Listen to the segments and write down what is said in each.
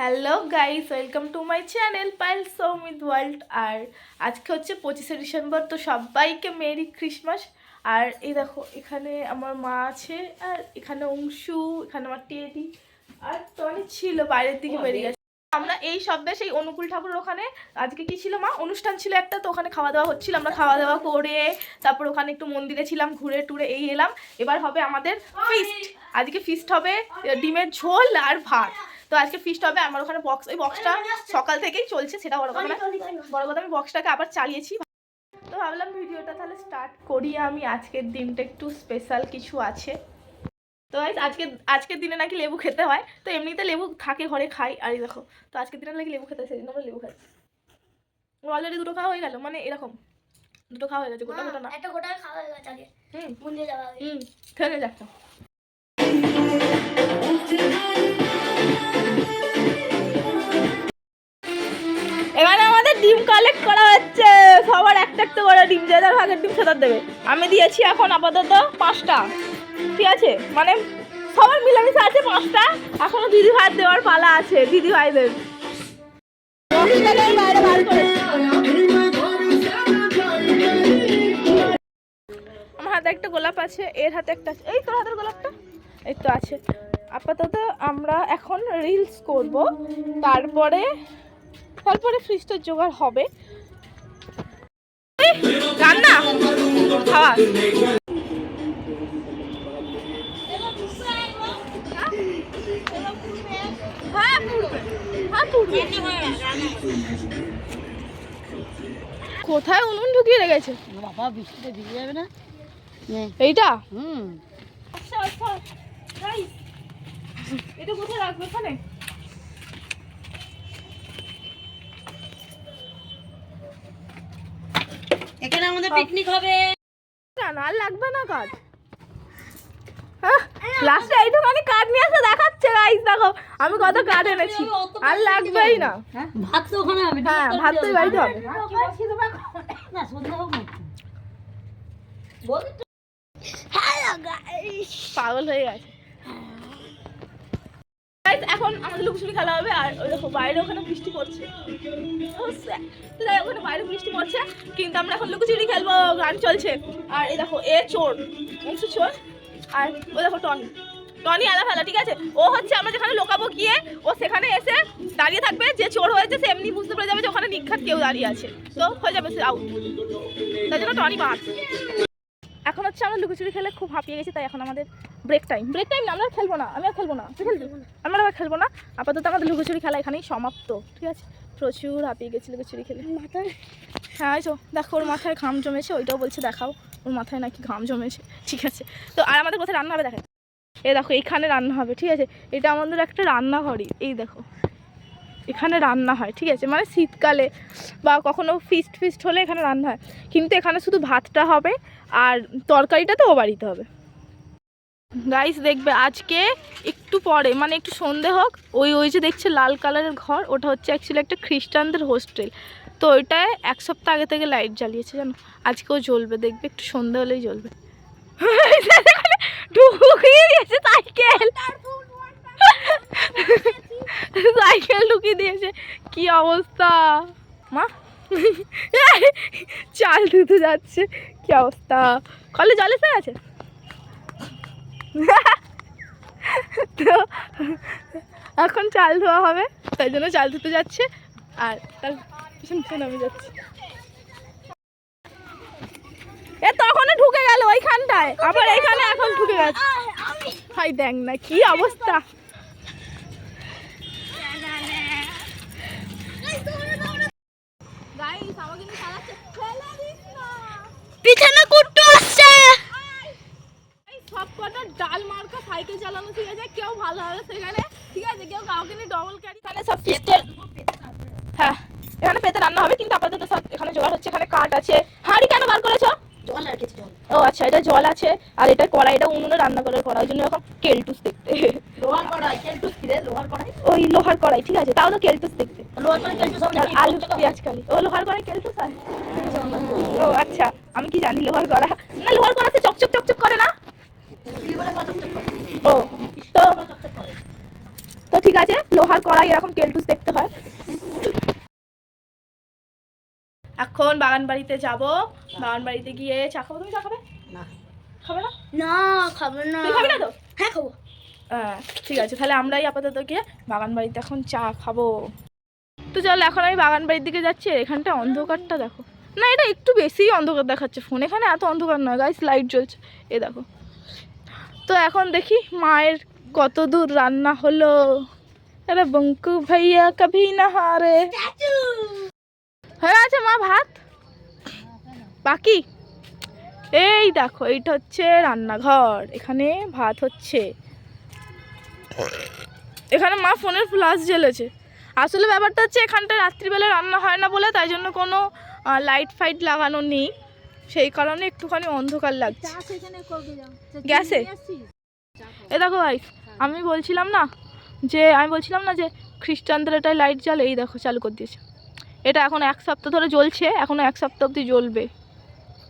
Hello guys welcome to my channel Payel Soumit world. আর আজকে হচ্ছে পঁচিশে ডিসেম্বর তো সবাইকে মেরি ক্রিসমাস। আর এই দেখো এখানে আমার মা আছে আর এখানে অংশু এখানে আমার টেডি আর তো অনেক ছিল বাইরের দিকে বেরিয়ে গেছে। আমরা এই শব্দে সেই অনুকূল ঠাকুরের ওখানে আজকে কি ছিল মা? অনুষ্ঠান ছিল একটা তো ওখানে খাওয়া দাওয়া হচ্ছিল। আমরা খাওয়া দাওয়া করে তারপর ওখানে একটু মন্দিরে ছিলাম ঘুরে টুরে এই এলাম। এবার হবে আমাদের ফিস্ট আজকে ফিস্ট হবে ডিমের ঝোল আর ভাত। তো আজকে ফিস্ট হবে আমার ওখানে বক্স ওই বক্সটা সকাল থেকেই চলছে সেটা বড় কথা না। বড় কথা আমি বক্সটাকে আবার চালিয়েছি। তো ভাবলাম ভিডিওটা তাহলে স্টার্ট করি আমি আজকের দিনটা একটু স্পেশাল কিছু আছে। তো আজকে আজকের দিনে নাকি লেবু খেতে হয় তো এমনিতে লেবু থাকে ঘরে খাই। আর এই দেখো তো আজকের দিনে নাকি লেবু খেতে হয় সেদিন আমরা লেবু খাচ্ছি অলরেডি দুটো খাওয়া হয়ে গেল মানে এরকম দুটো খাওয়া হয়ে গেছে গোটা গোটা না। একটা গোটা খাওয়া হয়ে গেছে আগে। হুম। যাওয়া হুম খেয়ে যাচ্ছে করা হচ্ছে। সবার একটা একটা করে ডিম, যে যার ভাগের ডিম সেটার দেবে। আমি দিয়েছি এখন আপাতত পাঁচটা। ঠিক আছে? মানে সবার মিলামিশে আছে পাঁচটা। এখনও দিদি ভাই দেওয়ার পালা আছে দিদি ভাইদের বাইরে করেছি আমার হাতে একটা গোলাপ আছে, এর হাতে একটা এই তোর হাতের গোলাপটা? এই তো আছে। আপাতত আমরা এখন রিলস করব। তারপরে তারপরে ফ্রিজটার জোগাড় হবে। এই, রান্না? খাওয়া? হ্যাঁ হ্যাঁ কোথায় উনুন ঢুকিয়ে রেখেছে? বাবা বৃষ্টিতে ভিজে যাবে না এইটা? হুম। আচ্ছা আচ্ছা। এটা কোথায় রাখবে এখানে আমাদের পিকনিক হবে। না না আর লাগবে না কাঠ লাস্টে এইটুখানি কাঠ নিয়ে এসে দেখাচ্ছে গাইস দেখো আমি কত কাঠ এনেছি। আর লাগবেই না। ভাত তো ওখানে হবে হ্যাঁ ভাত তো বাড়িতে হবে। না সন্ধ্যা হোক পাগল হয়ে গেছে। এখন আমাদের লুকোচুরি খেলা হবে আর ওই দেখো বাইরে ওখানে বৃষ্টি পড়ছে। তো যাই ওখানে বাইরে বৃষ্টি পড়ছে। কিন্তু আমরা এখন লুকোচুরি খেলব, গান চলছে। আর এই দেখো, এ চোর অংশ চোর? আর ওই দেখো টনি। টনি আলা ফেলা ঠিক আছে? ও হচ্ছে আমরা যেখানে লোকাবো গিয়ে, ও সেখানে এসে দাঁড়িয়ে থাকবে। যে চোর হয়েছে, সে এমনি বুঝতে পেরে যাবে যে ওখানে নিক্ষাত কেউ দাঁড়িয়ে আছে। তো হয়ে যাবে, সে আউট তার জন্য টনি বাদ। এখন হচ্ছে আমরা লুকোচুরি খেলে খুব হাঁপিয়ে গেছি, তাই এখন আমাদের ব্রেক টাইম ব্রেক টাইম না আমরা খেলব না আমি আর খেলব না তুই খেলবি? আমরা আর খেলব না? আপাতত আমাদের লুকোচুরি খেলা এখানেই সমাপ্ত ঠিক আছে? প্রচুর হাঁপিয়ে গেছি লুকোচুরি খেলে। মাথায়? হ্যাঁ এই তো দেখো ওর মাথায় ঘাম জমেছে ওইটাও বলছে দেখাও ওর মাথায় নাকি ঘাম জমেছে ঠিক আছে? তো আর আমাদের কোথায় রান্না হবে দেখেন এই দেখো এইখানে রান্না হবে ঠিক আছে? এটা আমাদের একটা রান্নাঘরই এই দেখো। এখানে রান্না হয় ঠিক আছে? মানে শীতকালে বা কখনো ফিস্ট ফিস্ট হলে এখানে রান্না হয়। কিন্তু এখানে শুধু ভাতটা হবে আর তরকারিটা তো ও বাড়িতে হবে। গাইস দেখবে আজকে একটু পরে মানে একটু সন্ধে হোক, ওই ওই যে দেখছে লাল কালারের ঘর, ওটা হচ্ছে অ্যাকচুয়ালি একটা খ্রিস্টানদের হোস্টেল তো ওইটায় এক সপ্তাহ আগে থেকে লাইট জ্বালিয়েছে, জানো? আজকেও জ্বলবে, দেখবে একটু সন্ধে হলেই জ্বলবে। ঢুকিয়ে সাইকেল সাইকেল ঢুকিয়ে দিয়েছে। কি অবস্থা? মা? চাল ধুতে যাচ্ছে, কি অবস্থা? কলে জলে আছে? তো এখন চাল ধোয়া হবে তাই জন্য চাল ধুতে যাচ্ছে আর তার পিছন পিছন আমি যাচ্ছি। এ তখনই ঢুকে গেল ওইখানটায় আবার এইখানে এখন ঢুকে গেছে। ভাই দেখ না কি অবস্থা। পিছনে কুট্টু আসছে এই সব কটা মার্কা সাইকেল চালানো ঠিক আছে কেউ ভালো হবে সেখানে ঠিক আছে কেউ কাউকে নিয়ে ডবল ক্যারি এখানে সব সিস্টেম হ্যাঁ এখানে পেতে রান্না হবে কিন্তু আপাতত সব এখানে জোগাড় হচ্ছে এখানে কাঠ আছে। হাঁড়ি কেন বার করেছ? জল রেখেছি জল। ও আচ্ছা এটা জল আছে আর এটা কড়াই এটা উনুনে রান্না করে করা ওই জন্য এখন কেলটুস দেখতে। লোহার কড়াই কেলটুস কি রে লোহার কড়াই? ওই লোহার কড়াই ঠিক আছে তাও তো কেলটুস দেখতে। লোহার কড়াই কেলটুস আর আলু পেঁয়াজ কালি। ও লোহার কড়াই কেলটুস আর? ও আচ্ছা আমি কি জানি লোহার কড়া না লোহার কড়াতে চকচক চকচক করে না কি বলে কত ও তো চকচক করে তো ঠিক আছে লোহার কড়াই এরকম কেলটুস দেখতে হয়। এখন বাগান বাড়িতে যাব। বাগান বাড়িতে গিয়ে চা খাব। তুমি চা খাবে? না। খাবে না? না খাব না। তুই না তো? হ্যাঁ খাব। হ্যাঁ ঠিক আছে। তাহলে আমরাই আপাতত গিয়ে বাগান বাড়িতে এখন চা খাব। তো চল এখন আমি বাগান বাড়ির দিকে যাচ্ছি। এখানটা অন্ধকারটা দেখো। না এটা একটু বেশিই অন্ধকার দেখাচ্ছে। ফোন এখানে এত অন্ধকার নয়। গাইস লাইট জ্বলছে। এ দেখো। তো এখন দেখি মায়ের কত দূর রান্না হলো। আরে বঙ্কু ভাইয়া কভি না হারে হয়ে আছে মা ভাত বাকি এই দেখো এইটা হচ্ছে রান্নাঘর। এখানে ভাত হচ্ছে। এখানে মা ফোনের ফ্লাশ জ্বেলেছে। আসলে ব্যাপারটা হচ্ছে এখানটা রাত্রিবেলা রান্না হয় না বলে তাই জন্য কোনো লাইট ফাইট লাগানো নেই। সেই কারণে একটুখানি অন্ধকার লাগছে। গ্যাসে এ দেখো ভাই আমি বলছিলাম না যে আমি বলছিলাম না যে খ্রিস্টানদের এটাই লাইট জ্বালে, এই দেখো চালু করে দিয়েছে। এটা এখন এক সপ্তাহ ধরে জ্বলছে এখনও এক সপ্তাহ অবধি জ্বলবে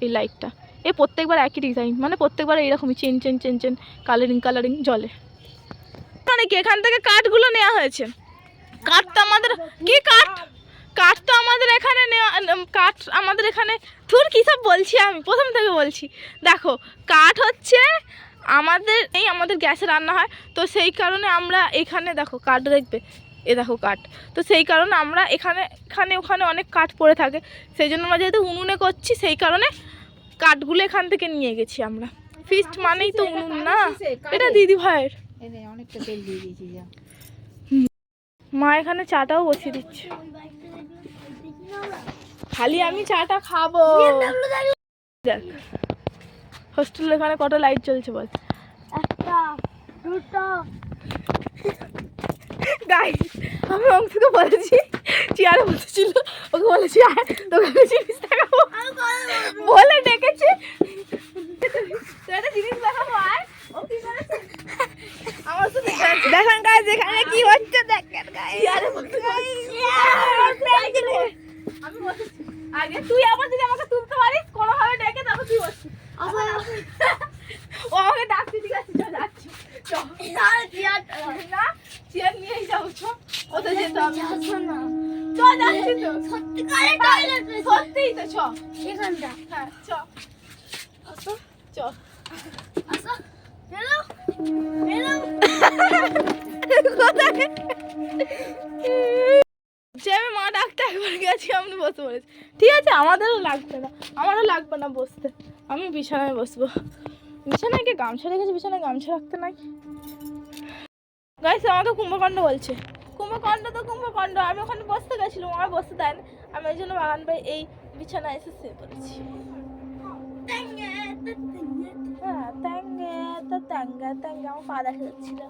এই লাইটটা এ প্রত্যেকবার একই ডিজাইন মানে প্রত্যেকবার এইরকমই chain chain chain chain colouring colouring জ্বলে। মানে কি এখান থেকে কাঠগুলো নেওয়া হয়েছে? কাঠ তো আমাদের কি কাঠ কাঠ তো আমাদের এখানে নেওয়া কাঠ আমাদের এখানে থুর কী সব বলছি আমি? প্রথম থেকে বলছি। দেখো কাঠ হচ্ছে আমাদের এই আমাদের গ্যাসে রান্না হয় তো সেই কারণে আমরা এখানে দেখো কাঠ দেখবে। এ দেখো কাঠ তো সেই কারণে আমরা এখানে এখানে ওখানে অনেক কাঠ পড়ে থাকে। সেই জন্য আমরা যেহেতু উনুনে করছি সেই কারণে কাঠগুলো এখান থেকে নিয়ে গেছি আমরা। ফিস্ট মানেই তো উনুন না? এটা দিদি ভাইয়ের। মা এখানে চাটাও বসিয়ে দিচ্ছে। খালি আমি চাটা খাব। দেখ হোস্টেলের এখানে কত লাইট চলছে বল? একটা দুটো। গাইস আমি অংশকে বলেছি চেয়ারে বসেছিল। ওকে বলেছি আয় তোকে আমি জিনিস দেখাবো বলে ডেকেছে। জিনিস দেখাবো আয়। ও কি করেছে আমার সাথে দেখেন গাইস এখানে কি হচ্ছে? দেখেন গাইস চেয়ারে বসে আমি বসেছি আগে তুই আবার যদি আমাকে তুলতে পারিস কোনোভাবে ডেকে তারপর তুই বসছিস। ও আমাকে ডাকছে ঠিক আছে চল যাচ্ছি। চেয়ার নিয়েই যাব চ ও তো যেতে হবে? চ যাচ্ছি তো। সত্যিই তো চ হ্যাঁ চ চ কোথায়? যে আমি মা ডাকতে একবার গেছি, আমি বসে পড়েছি ঠিক আছে, আমাদেরও লাগবে না। আমারও লাগবে না বসতে। আমি বিছানায় বসবো। বিছানায় কি গামছা রেখেছি? বিছানায় গামছা রাখতে নাই? গাইস আমাকে কুম্ভকাণ্ড বলছে। কুম্ভকাণ্ড তো কুম্ভকাণ্ড। আমি ওখানে বসতে গেছিলাম, আমার বসতে দেয় না। আমি ওই জন্য বাগান বাড়ি এই বিছানায় এসে শুয়ে পড়েছি। হ্যাঁ ট্যাঙ্গে তো ট্যাঙ্গে আমার পা দেখা যাচ্ছিল।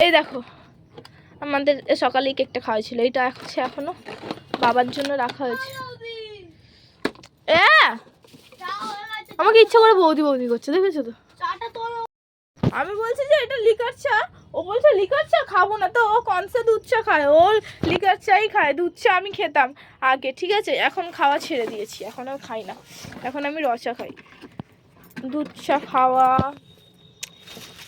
এই দেখো আমাদের সকালেই কেকটা খাওয়া ছিল। এটা আছে এখনও বাবার জন্য রাখা হয়েছে। আমাকে ইচ্ছা করে বৌদি বৌদি করছে, দেখেছ তো? আমি বলছি যে এটা লিকার চা। ও বলছে, লিকার চা খাব না। তো ও কনসে দুধ চা খায়। ও লিকার চাই খায়, দুধ চা আমি খেতাম। আগে, ঠিক আছে? এখন খাওয়া ছেড়ে দিয়েছি, এখন আমি খাই না। এখন আমি রচা খাই। দুধ চা খাওয়া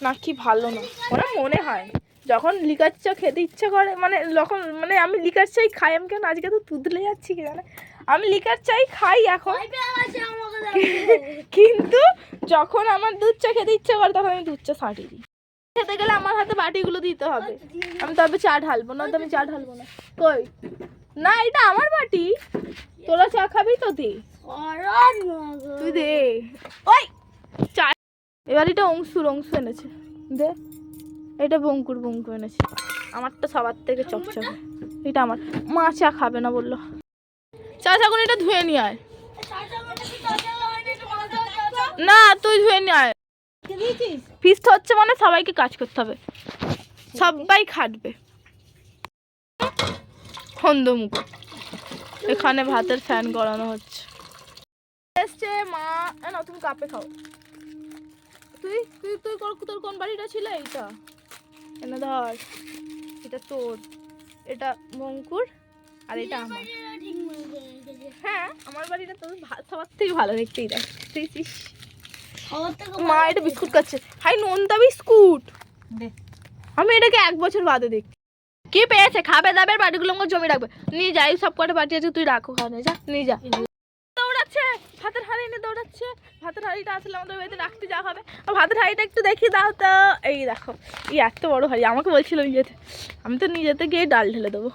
নাকি ভালো না। ওরা মনে হয়। যখন লিকার চা খেতে ইচ্ছা করে মানে যখন মানে আমি লিকার চাই খাই আমি কেন আজকে তো তুদলে যাচ্ছি কি জানে? আমি লিকার চাই খাই এখন। কিন্তু যখন আমার দুধ চা খেতে ইচ্ছা করে তখন আমি দুধ চা ছাঁটিয়ে দিই। খেতে গেলে আমার হাতে বাটিগুলো দিতে হবে। আমি তবে চা ঢালবো না তো আমি চা ঢালবো না। কই? না এটা আমার বাটি। তোরা চা খাবি তো দে। তুই দে। ওই! চা এবার এটা অংশুর অংশু এনেছে। দে। এটা বঙ্কুর বঙ্কু এনেছে। আমারটা সবার থেকে চকচকে। এটা আমার। মা চা খাবে না বলল। চা চাকুন এটা ধুয়ে নিয়ে আয়। না, তুই ধুয়ে নিয়ে আয়। ফিস্ট হচ্ছে মানে সবাইকে কাজ করতে হবে। সবাই খাটবে। হন্দমুখ এখানে ভাতের ফ্যান করানো হচ্ছে। এসছে, মা। না তুমি কাপে খাও। তুই তুই তুই তোর কোন বাড়িটা ছিল এইটা? এনে ধর। এটা তোর। এটা মঙ্কুর আর এটা আমার। হ্যাঁ আমার বাড়িটা তোর সবার থেকে ভালো দেখতেই দেখ দেখছিস? মা এটা বিস্কুট খাচ্ছে। হাই নোনতা বিস্কুট। দে। আমি এটাকে এক বছর বাদে দেখি কি পেয়েছে? খাবে দাবে বাটিগুলো আমার জমি রাখবে। নিয়ে যাই সব কটা বাটি আছে তুই রাখো খানে যা নিয়ে যা। দৌড়াচ্ছে ভাতের হাঁড়ি নিয়ে দৌড়াচ্ছে। ভাতের হাঁড়িটা আসলে আমাদের বাড়িতে রাখতে যাওয়া হবে। আর ভাতের হাঁড়িটা একটু দেখি দাও তো। এই দেখো এই এত বড় হাঁড়ি আমাকে বলছিল যেতে আমি তো নিয়ে যেতে গিয়ে ডাল ঢেলে দেবো।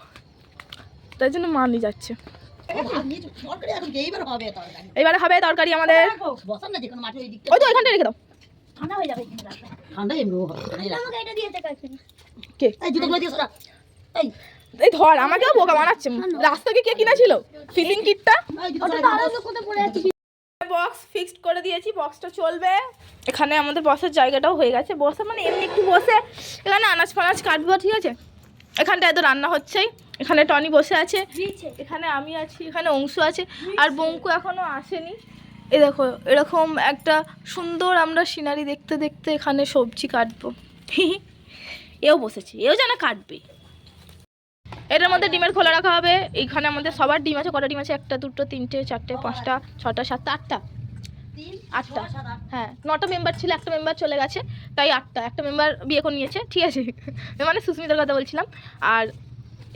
তাই জন্য মা নিয়ে যাচ্ছে। এইবার হবে তরকারি এবারে হবে তরকারি আমাদের। ওই তো ওইখানটা রেখে দাও। ঠান্ডা হয়ে যাবে ঠান্ডা দেখাচ্ছি কে? এই জুতোগুলো দিয়ে সরা এই। এই ধর আমাকেও বোকা বানাচ্ছে। রাস্তাকে কে কিনেছিল ফিলিং কিটটা? বক্স ফিক্সড করে দিয়েছি বক্সটা চলবে। এখানে আমাদের বসার জায়গাটাও হয়ে গেছে। বসে মানে এমনি একটু বসে। এখানে আনাজ ফানাজ কাটবো ঠিক আছে? এখানটায় তো রান্না হচ্ছেই। এখানে টনি বসে আছে। এখানে আমি আছি এখানে অংশু আছে। আর বঙ্কু এখনও আসেনি। এ দেখো এরকম একটা সুন্দর আমরা সিনারি দেখতে দেখতে এখানে সবজি কাটবো। এও বসেছি এও যেন কাটবে। এটার মধ্যে ডিমের খোলা রাখা হবে। এইখানে আমাদের সবার ডিম আছে কটা ডিম আছে? একটা দুটো তিনটে চারটে পাঁচটা ছটা সাতটা আটটা। আটটা। হ্যাঁ নটা মেম্বার ছিল একটা মেম্বার চলে গেছে তাই আটটা। একটা মেম্বার বিয়ে করে নিয়েছে ঠিক আছে? মানে সুস্মিতার কথা বলছিলাম। আর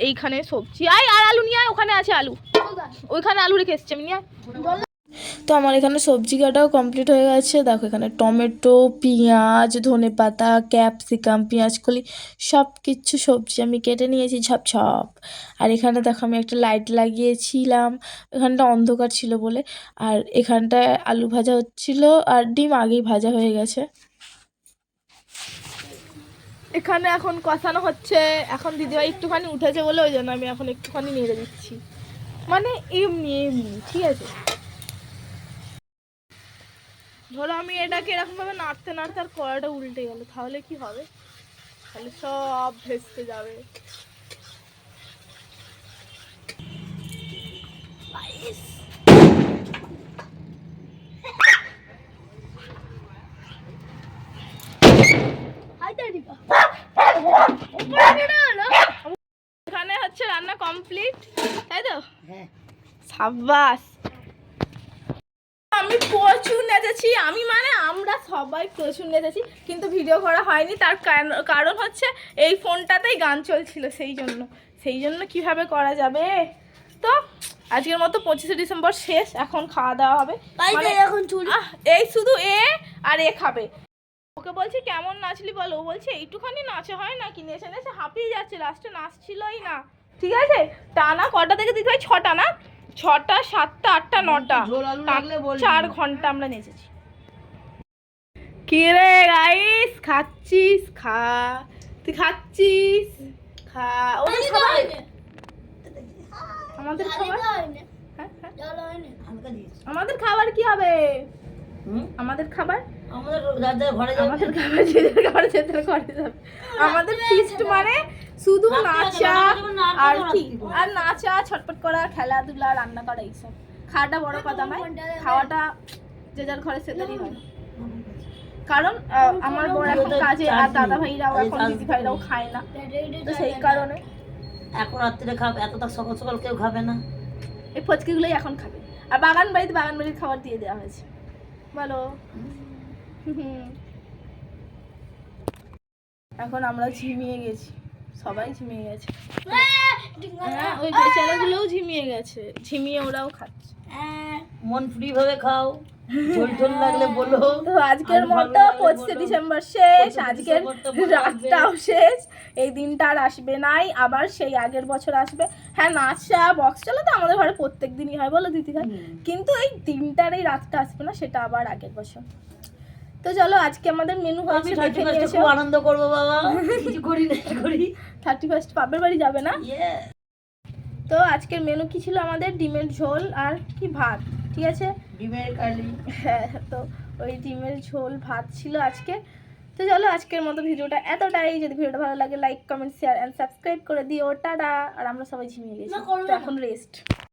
এইখানে সবজি আয় আর আলু নিয়ে আয় ওখানে আছে আলু। ওইখানে আলু রেখে এসছে আমি নিয়ে। তো আমার এখানে সবজি কাটাও কমপ্লিট হয়ে গেছে। দেখো এখানে টমেটো, পেঁয়াজ ধনে পাতা ক্যাপসিকাম পেঁয়াজ, কলি সব কিছু সবজি আমি কেটে নিয়েছি ঝপ ঝপ। আর এখানে দেখো আমি একটা লাইট লাগিয়েছিলাম। এখানটা অন্ধকার ছিল বলে। আর এখানটায় আলু ভাজা হচ্ছিল আর ডিম আগেই ভাজা হয়ে গেছে। এখানে এখন কষানো হচ্ছে। এখন দিদিভাই একটুখানি উঠেছে বলে ওই জন্য আমি এখন একটুখানি নেড়ে দিচ্ছি। মানে এমনি এমনি, ঠিক আছে? ধরো আমি এটাকে এরকম ভাবে নাড়তে নাড়তে আর কড়াটা উল্টে গেল তাহলে কি হবে? তাহলে সব ভেস্তে যাবে। এখানে হচ্ছে রান্না কমপ্লিট তাই তো? হ্যাঁ। সাব্বাস। আমি প্রচুর নেচেছি আমি মানে আমরা সবাই প্রচুর নেচেছি কিন্তু ভিডিও করা হয়নি। তার কারণ- কারণ হচ্ছে এই ফোনটাতেই গান চলছিল সেই জন্য। সেই জন্য কীভাবে করা যাবে? তো আজকের মতো পঁচিশে ডিসেম্বর শেষ এখন খাওয়া দাওয়া হবে। মানে- এখন এই শুধু এ আর এ খাবে। ওকে বলছি কেমন নাচলি বলো? ও বলছে এইটুখানি নাচে হয় না কি নেচে নেচে হাঁপিয়ে যাচ্ছে লাস্টে নাচছিলই না। ঠিক আছে? টানা কটা থেকে দিতে হয়? ছটা না? ছটা সাতটা আটটা নটা। চার ঘণ্টা আমরা নেচেছি। কিরে রাইস গাইস খাচ্ছিস? খা। তুই খাচ্ছিস? খা। ওদের খাবার আমাদের খাবার? হ্যাঁ, হ্যাঁ। আমাদের খাবার কি হবে? আমাদের খাবার? আমাদের ঘরে খাবার যে খাবার সে ঘরে যাবে। আমাদের ফিস্ট মানে শুধু নাচা আর কি? আর নাচা ছটপট করা খেলাধুলা রান্না করা এইসব। খাওয়াটা বড় কথা নয়। খাওয়াটা যে যার ঘরে সে হয়। কারণ আমার বড় এখন কাজে আর দাদা ভাইরাও এখন দিদি ভাইরাও খায় না। তো সেই কারণে। এখন রাত্রে খাবে এত তাক সকাল সকাল কেউ খাবে না। এই ফচকিগুলোই এখন খাবে। আর বাগান বাড়িতে বাগান বাড়ির খাবার দিয়ে দেওয়া হয়েছে। বলো। এখন আমরা ঝিমিয়ে গেছি। সবাই ঝিমিয়ে গেছে। হ্যাঁ ওই বেচারাগুলোও ঝিমিয়ে গেছে। ঝিমিয়ে ওরাও খাচ্ছে। মন ফ্রি ভাবে খাও। ঝোল লাগলে বলো। তো আজকের মতো পঁচিশে ডিসেম্বর শেষ আজকের রাতটাও শেষ এই দিনটা আর আসবে নাই আবার সেই আগের বছর আসবে। হ্যাঁ নাচা বক্স চলে তো আমাদের ঘরে প্রত্যেক দিনই হয় বলো দিদি ভাই। কিন্তু এই দিনটার এই রাতটা আসবে না সেটা আবার আগের বছর। তো চলো আজকে আমাদের মেনু হয়েছে থার্টি দেখে ফার্স্টে খুব আনন্দ করব বাবা। কিছু করি না করি। থার্টি ফার্স্ট বাপের বাড়ি যাবে না? তো আজকের মেনু কি ছিল আমাদের? ডিমের ঝোল আর কি ভাত। ঠিক আছে? ডিমের কালি। হ্যাঁ তো ওই ডিমের ঝোল ভাত ছিল আজকে। তো চলো আজকের মতো ভিডিওটা এতটাই। যদি ভিডিওটা ভালো লাগে like comment share and subscribe করে দিও। টাটা। আর আমরা সবাই ঝিমিয়ে গেছি। এখন রেস্ট